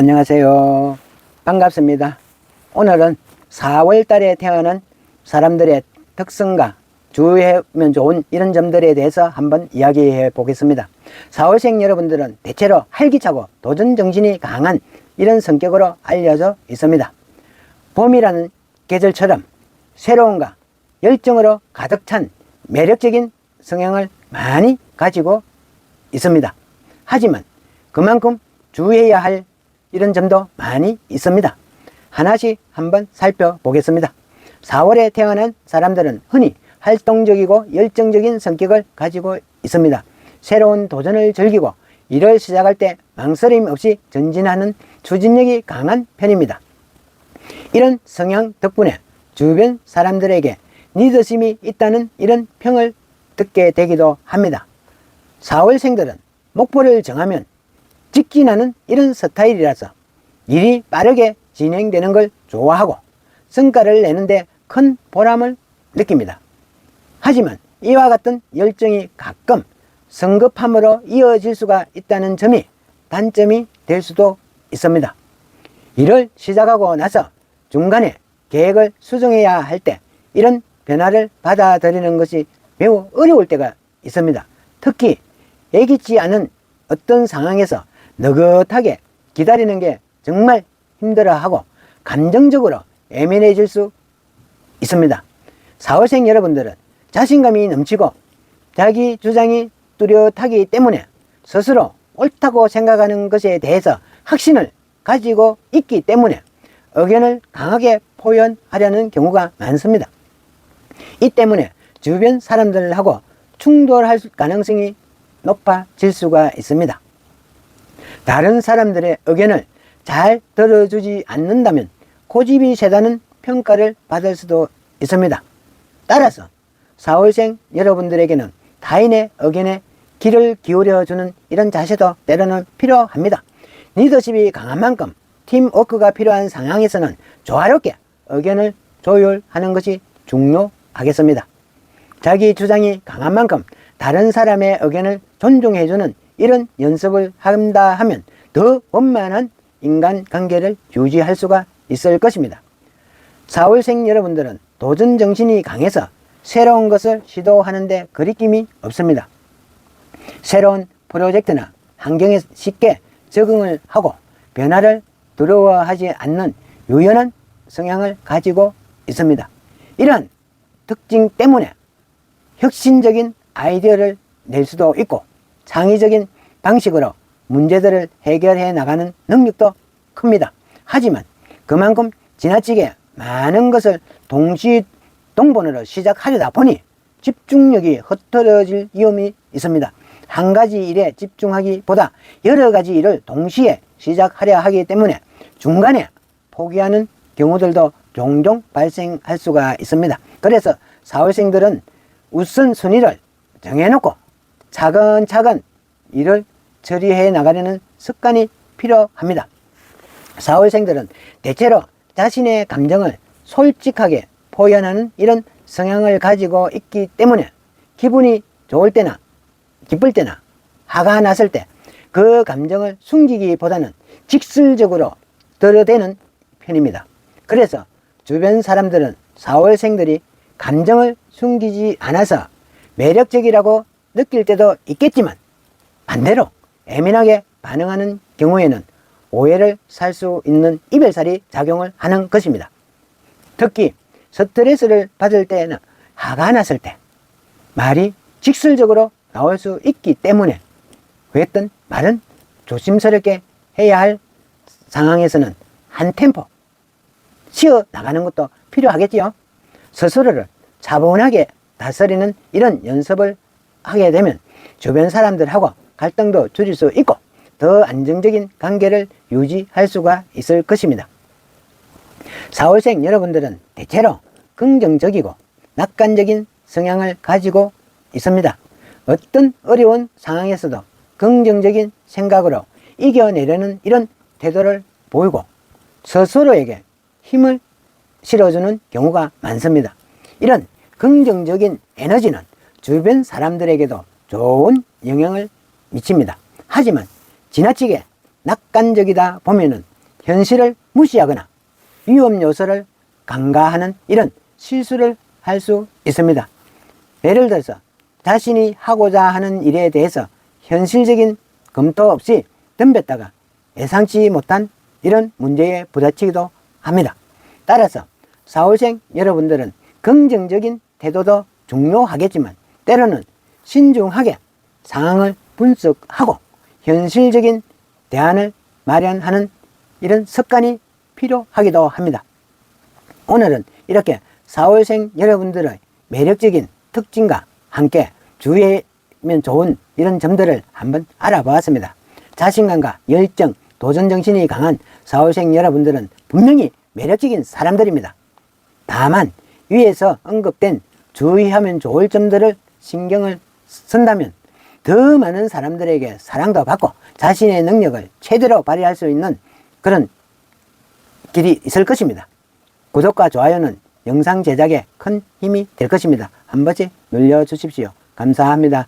안녕하세요. 반갑습니다. 오늘은 4월 달에 태어난 사람들의 특성과 주의하면 좋은 이런 점들에 대해서 한번 이야기해 보겠습니다. 4월생 여러분들은 대체로 활기차고 도전 정신이 강한 이런 성격으로 알려져 있습니다. 봄이라는 계절처럼 새로움과 열정으로 가득 찬 매력적인 성향을 많이 가지고 있습니다. 하지만 그만큼 주의해야 할 이런 점도 많이 있습니다. 하나씩 한번 살펴보겠습니다. 4월에 태어난 사람들은 흔히 활동적이고 열정적인 성격을 가지고 있습니다. 새로운 도전을 즐기고 일을 시작할 때 망설임 없이 전진하는 추진력이 강한 편입니다. 이런 성향 덕분에 주변 사람들에게 리더십이 있다는 이런 평을 듣게 되기도 합니다. 4월생들은 목표를 정하면 직진하는 이런 스타일이라서 일이 빠르게 진행되는 걸 좋아하고 성과를 내는데 큰 보람을 느낍니다. 하지만 이와 같은 열정이 가끔 성급함으로 이어질 수가 있다는 점이 단점이 될 수도 있습니다. 일을 시작하고 나서 중간에 계획을 수정해야 할 때 이런 변화를 받아들이는 것이 매우 어려울 때가 있습니다. 특히 예기치 않은 어떤 상황에서 느긋하게 기다리는 게 정말 힘들어하고 감정적으로 예민해질 수 있습니다. 4월생 여러분들은 자신감이 넘치고 자기 주장이 뚜렷하기 때문에 스스로 옳다고 생각하는 것에 대해서 확신을 가지고 있기 때문에 의견을 강하게 표현하려는 경우가 많습니다. 이 때문에 주변 사람들하고 충돌할 가능성이 높아질 수가 있습니다. 다른 사람들의 의견을 잘 들어주지 않는다면 고집이 세다는 평가를 받을 수도 있습니다. 따라서 4월생 여러분들에게는 타인의 의견에 귀를 기울여주는 이런 자세도 때로는 필요합니다. 리더십이 강한 만큼 팀워크가 필요한 상황에서는 조화롭게 의견을 조율하는 것이 중요하겠습니다. 자기 주장이 강한 만큼 다른 사람의 의견을 존중해주는 이런 연습을 한다 하면 더 원만한 인간관계를 유지할 수가 있을 것입니다. 4월생 여러분들은 도전 정신이 강해서 새로운 것을 시도하는데 거리낌이 없습니다. 새로운 프로젝트나 환경에 쉽게 적응을 하고 변화를 두려워하지 않는 유연한 성향을 가지고 있습니다. 이러한 특징 때문에 혁신적인 아이디어를 낼 수도 있고 창의적인 방식으로 문제들을 해결해 나가는 능력도 큽니다. 하지만 그만큼 지나치게 많은 것을 동시 동본으로 시작하려다 보니 집중력이 흩어질 위험이 있습니다. 한 가지 일에 집중하기보다 여러 가지 일을 동시에 시작하려 하기 때문에 중간에 포기하는 경우들도 종종 발생할 수가 있습니다. 그래서 사회생들은 우선순위를 정해놓고 차근차근 일을 처리해 나가려는 습관이 필요합니다. 사회생들은 대체로 자신의 감정을 솔직하게 표현하는 이런 성향을 가지고 있기 때문에 기분이 좋을 때나 기쁠 때나 화가 났을 때 그 감정을 숨기기보다는 직설적으로 드러대는 편입니다. 그래서 주변 사람들은 4월생들이 감정을 숨기지 않아서 매력적이라고 느낄 때도 있겠지만 반대로 예민하게 반응하는 경우에는 오해를 살 수 있는 이별살이 작용을 하는 것입니다. 특히 스트레스를 받을 때는 화가 났을 때 말이 직설적으로 나올 수 있기 때문에 했던 말은 조심스럽게 해야 할 상황에서는 한 템포 쉬어 나가는 것도 필요하겠지요. 스스로를 차분하게 다스리는 이런 연습을 하게 되면 주변 사람들하고 갈등도 줄일 수 있고 더 안정적인 관계를 유지할 수가 있을 것입니다. 4월생 여러분들은 대체로 긍정적이고 낙관적인 성향을 가지고 있습니다. 어떤 어려운 상황에서도 긍정적인 생각으로 이겨내려는 이런 태도를 보이고 스스로에게 힘을 실어주는 경우가 많습니다. 이런 긍정적인 에너지는 주변 사람들에게도 좋은 영향을 미칩니다. 하지만 지나치게 낙관적이다 보면은 현실을 무시하거나 위험 요소를 간과하는 이런 실수를 할 수 있습니다. 예를 들어서 자신이 하고자 하는 일에 대해서 현실적인 검토 없이 덤볐다가 예상치 못한 이런 문제에 부딪히기도 합니다. 따라서 사후생 여러분들은 긍정적인 태도도 중요하겠지만 때로는 신중하게 상황을 분석하고 현실적인 대안을 마련하는 이런 습관이 필요하기도 합니다. 오늘은 이렇게 4월생 여러분들의 매력적인 특징과 함께 주의하면 좋은 이런 점들을 한번 알아보았습니다. 자신감과 열정, 도전 정신이 강한 4월생 여러분들은 분명히 매력적인 사람들입니다. 다만 위에서 언급된 주의하면 좋을 점들을 신경을 쓴다면 더 많은 사람들에게 사랑도 받고 자신의 능력을 최대로 발휘할 수 있는 그런 길이 있을 것입니다. 구독과 좋아요는 영상 제작에 큰 힘이 될 것입니다. 한 번씩 눌러주십시오. 감사합니다.